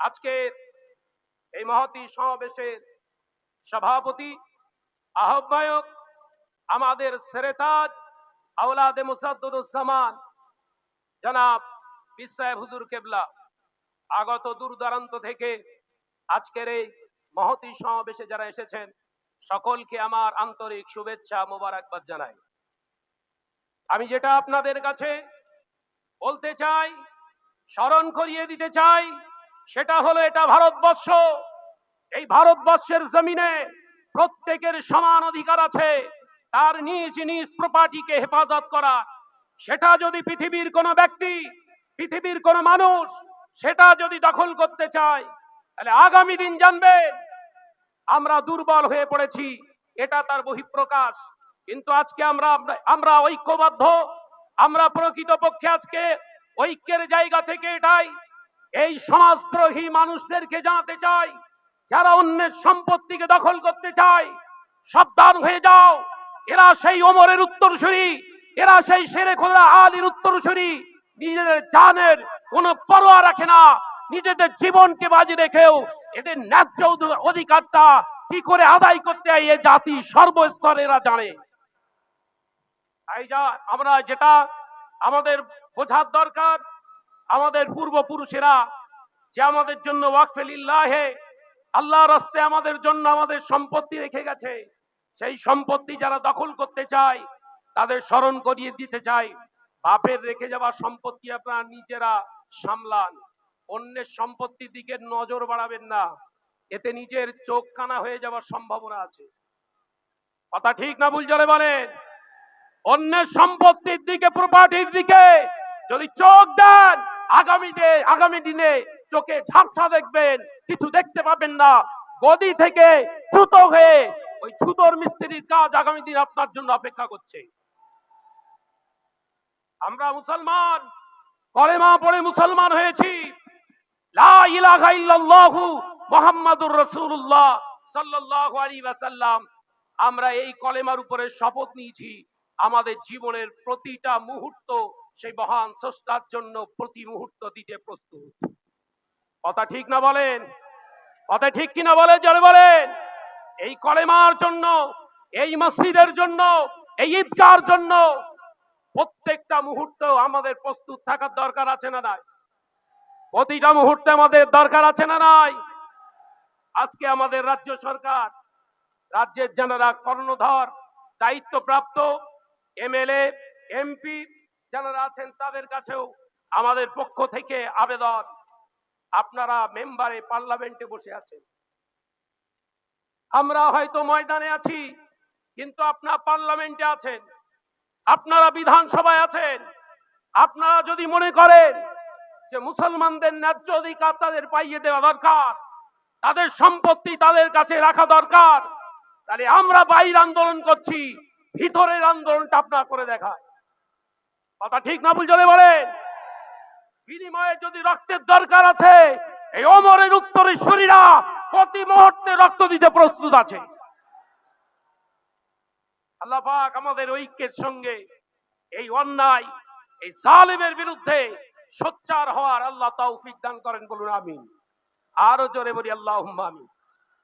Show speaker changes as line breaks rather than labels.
আজকে এই মহতি সমাবেশের সভাপতি, আহ্বায়ক, আমাদের সেরেতাজ, আওলাদে মুসাদ্দুজ্জামান জনাব বিসাহেব হুজুর কেবলা, আগত দূর দূরান্ত থেকে আজকের এই মহতি সমাবেশে যারা এসেছেন, সকলকে আমার আন্তরিক শুভেচ্ছা, মোবারকবাদ জানাই। আমি যেটা আপনাদের কাছে বলতে চাই, স্মরণ করিয়ে দিতে চাই সেটা হলো এটা ভারতবর্ষ। এই ভারতবর্ষের জমিনে প্রত্যেকের সমান অধিকার আছে। তার নিজ নিজ প্রপার্টিকে হেফাজত করা। সেটা যদি পৃথিবীর কোনো ব্যক্তি, পৃথিবীর কোনো মানুষ সেটা যদি দখল করতে চায়, তাহলে আগামী দিন জানবে, আমরা দুর্বল হয়ে পড়েছি। এটা তার বহিঃপ্রকাশ। কিন্তু আজকে আমরা আমরা ঐক্যবদ্ধ, আমরা প্রকৃতপক্ষে আজকে ঐক্যের জায়গা থেকে এটাই এই সমাজদ্রোহী মানুষদেরকে জানাতে চাই, যারা অন্যের সম্পত্তিকে দখল করতে চায়, সাবধান হয়ে যাও। এরা সেই ওমরের উত্তরসূরি, এরা সেই শেরে খোলা আলীর উত্তরসূরি। নিজেদের জানের কোনো পরোয়া রাখে না, নিজেদের জীবনকে বাজি রেখেও এদের ন্যায্য অধিকারটা কি করে আদায় করতে হয় এ জাতি সর্বস্তরে এরা জানে। এই যা আমরা যেটা আমাদের বোঝার দরকার আমাদের পূর্বপুরুষেরা যে আমাদের জন্য ওয়াকফেলিল্লাহে আল্লাহ রাস্তে আমাদের জন্য আমাদের সম্পত্তি রেখে গেছে, সেই সম্পত্তি যারা দখল করতে চায়, তাদের স্মরণ করিয়ে দিতে চাই বাপের রেখে যাওয়া সম্পত্তি আপনারা নিজেরা সামলান। অন্যের সম্পত্তির দিকে নজর বাড়াবেন না। এতে নিজের চোখ কানা হয়ে যাওয়ার সম্ভাবনা আছে। কথা ঠিক না ভুল জলে বলেন অন্যের সম্পত্তির দিকে প্রপার্টির দিকে যদি চোখ দেন আগামী দে আগামী দিনে চোখে ঝাপসা দেখবেন, কিছু দেখতে পাবেন না। গদি থেকে ছুতো হয়ে ওই ছুতোর মিস্ত্রির কাজ আগামী দিন আপনার জন্য অপেক্ষা করছে। আমরা মুসলমান কলেমা পড়ে মুসলমান হয়েছি। লা ইলাহা ইল্লাল্লাহু মুহাম্মাদুর রাসূলুল্লাহ আমরা এই কলেমার উপরে শপথ নিয়েছি। আমাদের জীবনের প্রতিটা মুহূর্ত সেই মহান স্রষ্টার জন্য প্রতি মুহূর্ত দিতে প্রস্তুত। কথা ঠিক না বলেন? কথা ঠিক কিনা বলেন জনে বলেন? এই কলেমার জন্য, এই মসজিদের জন্য, এই ঈদগার জন্য প্রত্যেকটা মুহূর্ত আমাদের প্রস্তুত থাকার দরকার আছে না নাই? প্রতিটা মুহূর্তে আমাদের দরকার আছে না নাই? আজকে আমাদের রাজ্য সরকার, রাজ্যের যারা কর্ণধর, দায়িত্বপ্রাপ্ত এমএলএ, এমপি যারা আছেন তাদের কাছেও আমাদের পক্ষ থেকে আবেদন। আপনারা মেম্বারে পার্লামেন্টে বসে আছেন। আমরা হয়তো ময়দানে আছি, কিন্তু আপনারা পার্লামেন্টে আছেন, আপনারা বিধানসভায় আছেন, আপনারা যদি মনে করেন যে মুসলমানদের ন্যায্য অধিকার তাদের পাইয়ে দেওয়া দরকার, তাদের সম্পত্তি তাদের কাছে রাখা দরকার, তাহলে আমরা বাইর আন্দোলন করছি, ভিতরের আন্দোলনটা আপনারা করে দেখায় কথা ঠিক না বুঝলে বলেন? বিনিময়ে যদি রক্তের দরকার আছে, এই অমরের উত্তরেশ্বরীরা প্রতি মুহূর্তে রক্ত দিতে প্রস্তুত আছে। আল্লাহ পাক আমাদের ঐক্যের সঙ্গে এই অন্যায়, এই জালিমের বিরুদ্ধে সোচ্চার হওয়ার আল্লাহ তৌফিক দান করেন বলুন, আমিন। আরও জোরে বলি আল্লাহ আমিন।